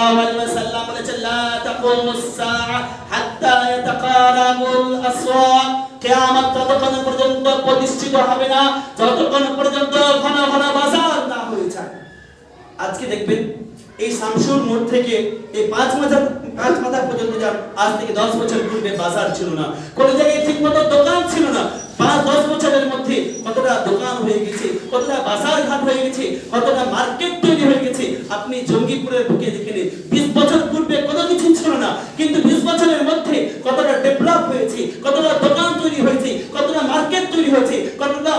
সাল্লাল্লাহু আলাইহি ওয়াসাল্লাম বলেছেন, লা তাকুমুস সাআ হাত্তা ইয়াতাকারামুল আসওয়াক কিয়ামত ততক্ষণ পর্যন্ত প্রতিষ্ঠিত হবে না, যতক্ষণ পর্যন্ত ঘন ঘন বাজার না হয়ে যায়। আজকে দেখবেন, এই শামসুর মোড় থেকে এই পাঁচ মাথা পাঁচ মাথা পর্যন্ত যান আজ থেকে দশ বছর পূর্বে বাজার ছিল না, কোনো জায়গায় ঠিক মতো দোকান ছিল না, পাঁচ, দশ বছরের মধ্যে কতটা দোকান হয়ে গেছে, কতটা বাজার ঘাট হয়ে গেছে, কতটা মার্কেট তৈরি হয়ে গেছে আপনি জঙ্গিপুরে ঢুকে দেখে বিশ বছর পূর্বে কোনো কিছু ছিল না, কিন্তু বিশ বছরের মধ্যে কতটা ডেভেলপ হয়েছে, কতটা দোকান তৈরি হয়েছে, কতটা মার্কেট তৈরি হয়েছে, কতটা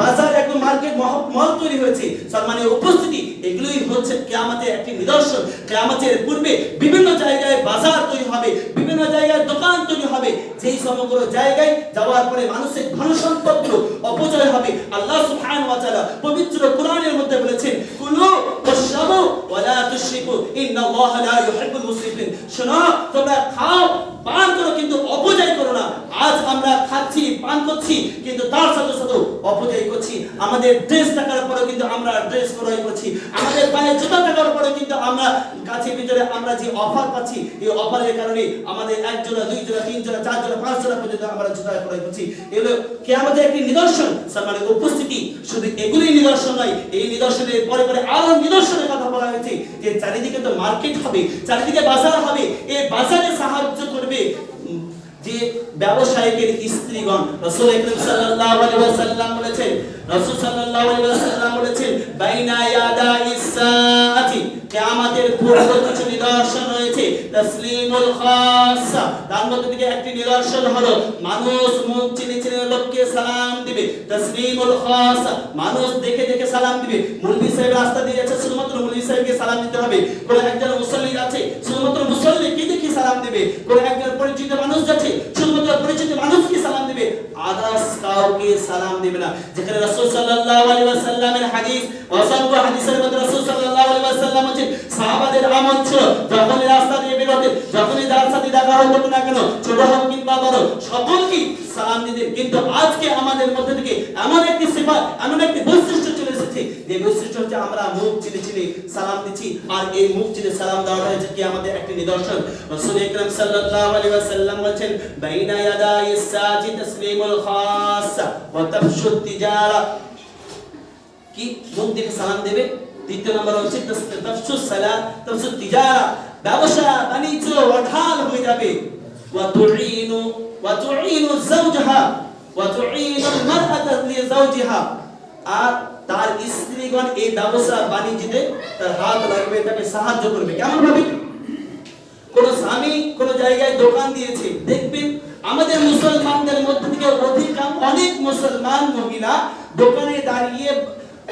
বাজার একদম মার্কেট মল তৈরি হয়েছে। সম্মানের উপস্থিতি এগুলোই হচ্ছে কেয়ামতের একটি নিদর্শন। কেয়ামতের পূর্বে বিভিন্ন জায়গায় বাজার তৈরি হবে, বিভিন্ন জায়গায় দোকান তৈরি হবে। যেই সমগ্র জায়গায় যাওয়ার পরে মানুষের ধন সম্পদ অপচয় হবে। আল্লাহ সুবহানাহু ওয়া তাআলা পবিত্র কোরআনের মধ্যে বলেছেন, কুলু মুসরিফিন। শোনো, তোমরা খাও, পান করো, কিন্তু অপচয় করো না। আজ আমরা খাচ্ছি, পান করছি কিন্তু তার সাথে সাথে অপচয় করছি। আমাদের ড্রেস থাকার পরেও কিন্তু আমরা ড্রেস ক্রয় করছি। আমাদের পায়ে জুতা থাকার পরেও কিন্তু আমরা কাছে ভিতরে আমরা যে অফার পাচ্ছি, এই অফারের কারণে আমাদের এক জোড়া দুই জোড়া তিন জোড়া চার জোড়া পাঁচ জোড়া পর্যন্ত আমরা জুতা ক্রয় করছি। এগুলো কে আমাদের একটি নিদর্শন। সম্মানের উপস্থিতি, শুধু এগুলি নিদর্শন নয়, এই নিদর্শনের পরে পরে আরও নিদর্শনের কথা বলা হয়েছে যে চারিদিকে তো মার্কেট হবে, চারিদিকে বাজার হবে, এই বাজারে সাহায্য করবে ব্যবসায়িকের স্ত্রীগণ। রাসূল আকরাম সাল্লাল্লাহু আলাইহি ওয়াসাল্লাম বলেছেন, রাসূল সাল্লাল্লাহু আলাইহি ওয়াসাল্লাম বলেছেন, বাইনা ইয়াদা ইসাআতি কিয়ামতের পূর্ব কিছু নিদর্শন রয়েছে, তাসলিমুল খাসসা। তার মধ্যে থেকে একটি নিদর্শন হলো, মানুষ মুখ চিনে লোককে সালাম দিবে, তাসলিমুল খাসসা। মানুষ দেখে দেখে সালাম দিবে। মুলবি সাহেব রাস্তা দিয়ে যাচ্ছে, শুধুমাত্র মুলবি সাহেবকে সালাম দিতে হবে। কোন একজন মুসল্লি যাচ্ছে, শুধুমাত্র মুসল্লিকে দেখে সালাম দিবে। কোন একজন পরিচিত মানুষ যাচ্ছে শুধুমাত্র পরিচিত মানুষকে সালাম দিবে আদার্স কাউকে সালাম দেবে না। যেখানে রাসূল সাল্লাল্লাহু আলাইহি ওয়াসাল্লামের হাদিস, অসংখ্য হাদিসের মধ্যে রাসূল সাল্লাল্লাহু আলাইহি ওয়াসাল্লাম বলেছেন সাহাবাদের আমল ছিল যখন রাস্তা দিয়ে যখনই যার সাথে দেখা হতো না কেন, ছোট হোক কিংবা বড় সকলকে সালাম দিতেন কিন্তু আজকে আমাদের মধ্যে থেকে এমন একটি সেবা এমন একটি বৈশিষ্ট্য চলে এসেছে। যে বৈশিষ্ট্য হচ্ছে আমরা মুখ চিনে চিনে সালাম দিচ্ছি, আর এই মুখ চিনে সালাম দেওয়াটা হচ্ছে কি আমাদের একটি নিদর্শন। রাসূল আকরাম সাল্লাল্লাহু আলাইহি ওয়াসাল্লাম বলেন বাইনা ইয়াদাই সাজি তাসলিমুল খাসসা ওয়া তাফশু তিজারা। কি? মুখ দেখে সালাম দেবে? দ্বিতীয় নম্বর হচ্ছে তাফশু সালাম তাফশু তিজারা। ব্যবসা বাণিজ্য অঢাল হয়ে যাবে। আর তার স্ত্রীগণ এই ব্যবসা বাণিজ্যে তার হাত লাগবে, তাকে সাহায্য করবে। কেমন ভাবে কোন স্বামী কোন জায়গায় দোকান দিয়েছে, দেখবেন আমাদের মুসলমানদের মধ্যে থেকে অধিকাংশ অনেক মুসলমান মহিলা দোকানে দাঁড়িয়ে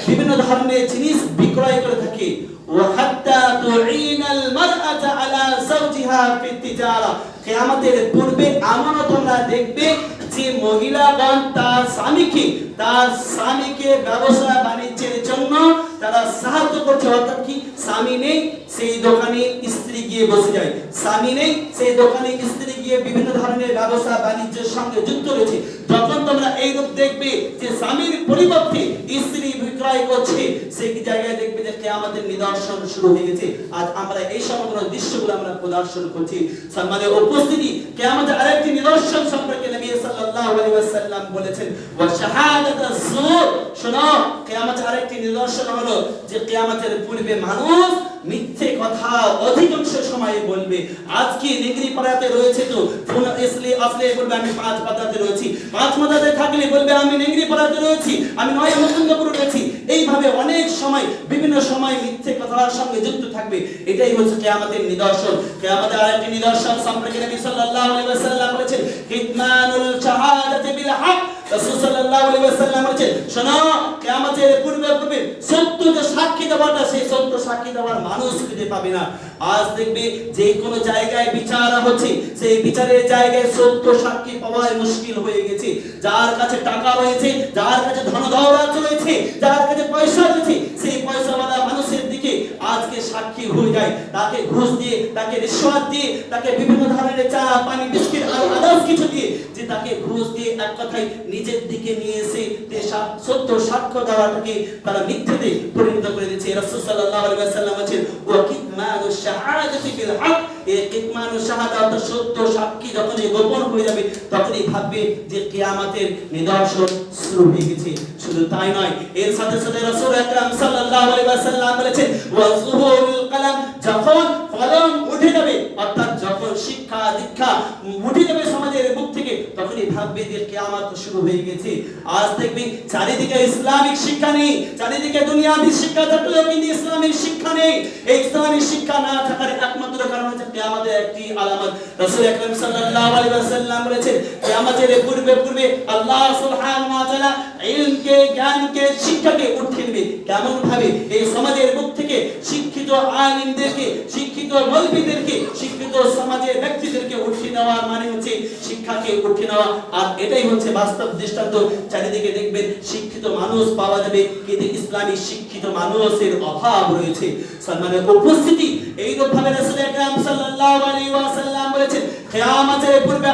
বিভিন্ন ধরনের জিনিস বিক্রয় করে থাকে। وحتى تعين المرأة على زوجها في التجارة কিয়ামতের পূর্বে আমানত তোমরা দেখবে যে মহিলাগণ তার স্বামীকে তার স্বামীকে ব্যবসা বাণিজ্যের জন্য তারা সাহায্য করছে অর্থাৎ কি স্বামী নেই সেই দোকানে স্ত্রী গিয়ে বসে যায় স্বামী নেই সেই দোকানে স্ত্রী গিয়ে বিভিন্ন ধরনের ব্যবসা বাণিজ্যের সঙ্গে যুক্ত রয়েছে যখন তোমরা এই রূপ দেখবে যে স্বামীর পরিবর্তে স্ত্রী বিক্রয় করছে। সেই জায়গায় দেখবে যে আমাদের নিদর্শন শুরু হয়ে গেছে? আজ আমরা এই সমগ্র দৃশ্যগুলো আমরা প্রদর্শন করছি। সম্মানের উপস্থিতি, কিয়ামতের আরেকটি নিদর্শন সম্পর্কে নবী সাল্লাল্লাহু আলাইহি ওয়াসাল্লাম বলেছেন, ওয়া শাহাদাতু যুর শোনো, কিয়ামতের আরেকটি নিদর্শন হলো যে কিয়ামতের পূর্বে মানুষ মিথ্যে কথা অধিকাংশ সময় বলবে, আজকে নেগরি পাড়াতে রয়েছে তো, ফোন আসলে আসলে বলবে, আমি পাঁচ পাতাতে রয়েছি। পাঁচ মাথাতে থাকলে বলবে, আমি নেগরি পাড়াতে রয়েছি, আমি নয় মুকুন্দপুরে রয়েছি। এইভাবে অনেক সময়, বিভিন্ন সময় মিথ্যে কথার সঙ্গে যুক্ত থাকবে। এটাই হচ্ছে কিয়ামতের নিদর্শন। কিয়ামতের আরেকটি নিদর্শন সম্পর্কে নবী সাল্লাল্লাহু আলাইহি ওয়াসাল্লাম বলেছেন, কিতমানুল শাহাদাতি বিল হক। যে কোনো জায়গায় বিচার হচ্ছে, সেই বিচারের পাওয়াই মুশকিল হয়ে গেছে। যার কাছে টাকা রয়েছে, যার কাছে রয়েছে, যার কাছে পয়সা রয়েছে, সেই পয়সাওয়ালা মানুষের সাক্ষী হয়ে যায়। তাকে ঘুষ দিয়ে, তাকে রিশ্বত দিয়ে, তাকে বিভিন্ন ধরনের চা, পানি, বিস্কিট আর আদার্স কিছু দিয়ে, যে তাকে ঘুষ দিয়ে এক কথায় নিজের দিকে নিয়ে এসে সত্য সাক্ষ্য দেওয়াটাকে তারা মিথ্যেতে পরিণত করে দিচ্ছে রাসূল সাল্লাল্লাহু আলাইহি ওয়াসাল্লাম বলেছেন, ওয়া কিতমানু শাহাদাতি বিল হক। এই কিতমান শাহাদা অর্থাৎ সত্য সাক্ষী যখন গোপন হয়ে যাবে, তখনই ভাববে যে কিয়ামতের নিদর্শন শুরু হয়ে গেছে। শুধু তাই নয়, এর সাথে সাথে রাসূল আকরাম সাল্লাল্লাহু আলাইহি ওয়াসাল্লাম বলেছেন ওয়া যুহুরুল কালাম যখন ফলন উঠে যাবে, অর্থাৎ যখন শিক্ষা, দীক্ষা উঠে যাবে সমাজের বুক থেকে, তখনই ভাববে যে কিয়ামত শুরু হয়ে গেছে। আজ দেখবি চারিদিকে ইসলামিক শিক্ষা নেই, চারিদিকে দুনিয়াবি শিক্ষা থাকলেও কিন্তু ইসলামিক শিক্ষা নেই। এই ইসলামিক শিক্ষা না থাকার একমাত্র কিয়ামতের একটি আলামত। রাসূল আকরাম সাল্লাল্লাহু আলাইহি ওয়াসাল্লাম বলেছেন, কিয়ামতের পূর্বে পূর্বে আল্লাহ সুবহানাহু ওয়া তাআলা ইলমকে, জ্ঞানকে, শিক্ষাকে উঠিয়ে নেবে কেমন ভাবে? এই সমাজের বুক থেকে শিক্ষিত আলিমদেরকে, শিক্ষিত মৌলবীদেরকে শিক্ষিত সমাজের ব্যক্তিদেরকে উঠিয়ে নেওয়া মানে হচ্ছে শিক্ষাকে উঠিয়ে নেওয়া। আর এটাই হচ্ছে বাস্তব দৃষ্টান্ত। চারিদিকে দেখবেন শিক্ষিত মানুষ পাওয়া যাবে। কিন্তু ইসলামী শিক্ষিত মানুষের অভাব রয়েছে। সালমানের উপস্থিতি এইরূপ ভাবে রাসূল আকরাম সাল্লাল্লাহু আলাইহি ওয়াসাল্লাম বলেছেন, কিয়ামতের পূর্বে